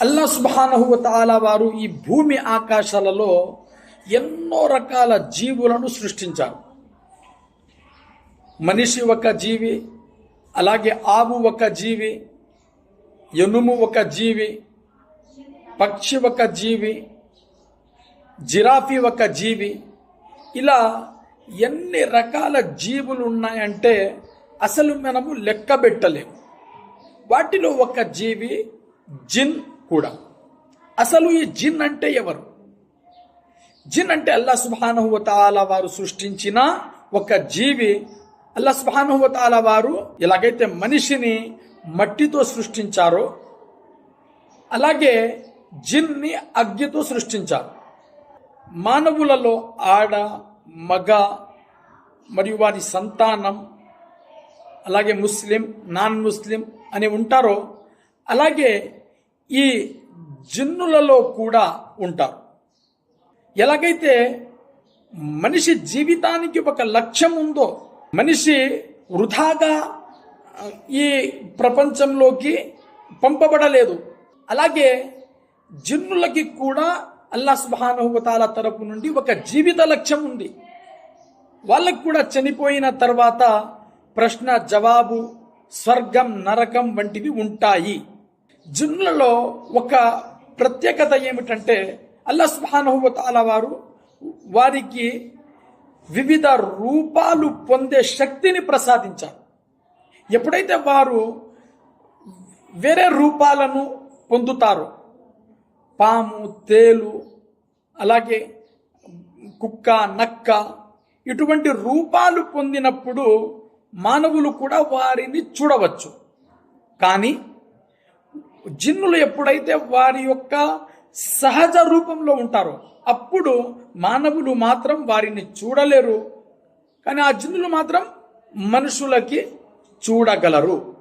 అల్లా సుబానహువ వారు ఈ భూమి ఆకాశాలలో ఎన్నో రకాల జీవులను సృష్టించారు. మనిషి ఒక జీవి అలాగే ఆవు ఒక జీవి ఎనుము ఒక జీవి పక్షి ఒక జీవి జిరాఫీ ఒక జీవి. ఇలా ఎన్ని రకాల జీవులు ఉన్నాయంటే అసలు మనము లెక్క పెట్టలేము. వాటిలో ఒక జీవి జిన్ కూడా. అసలు ఈ జిన్ అంటే ఎవరు? జిన్ అంటే అల్లా సుబానహువ వారు సృష్టించిన ఒక జీవి. అల్లా సుబానహువ వారు ఎలాగైతే మనిషిని మట్టితో సృష్టించారో అలాగే జిన్ని అగ్గితో సృష్టించారు. మానవులలో ఆడ మగ మరియు వారి సంతానం అలాగే ముస్లిం నాన్ ముస్లిం అని ఉంటారో అలాగే ఈ జిన్నులలో కూడా ఉంటారు. ఎలాగైతే మనిషి జీవితానికి ఒక లక్ష్యం ఉందో మనిషి వృధాగా ఈ ప్రపంచంలోకి పంపబడలేదు. అలాగే జిన్నులకి కూడా అల్లా సుబానుభతాల తరపు నుండి ఒక జీవిత లక్ష్యం ఉంది. వాళ్ళకు కూడా చనిపోయిన తర్వాత ప్రశ్న జవాబు స్వర్గం నరకం వంటివి ఉంటాయి. జిన్నులలో ఒక ప్రత్యేకత ఏమిటంటే అల్లా సుబానుభతాల వారు వారికి వివిధ రూపాలు పొందే శక్తిని ప్రసాదించారు. ఎప్పుడైతే వారు వేరే రూపాలను పొందుతారో పాము తేలు అలాగే కుక్క నక్క ఇటువంటి రూపాలు పొందినప్పుడు మానవులు కూడా వారిని చూడవచ్చు. కానీ జిన్నులు ఎప్పుడైతే వారి యొక్క సహజ రూపంలో ఉంటారో అప్పుడు మానవులు మాత్రం వారిని చూడలేరు. కానీ ఆ జిన్నులు మాత్రం మనుషులకి చూడగలరు.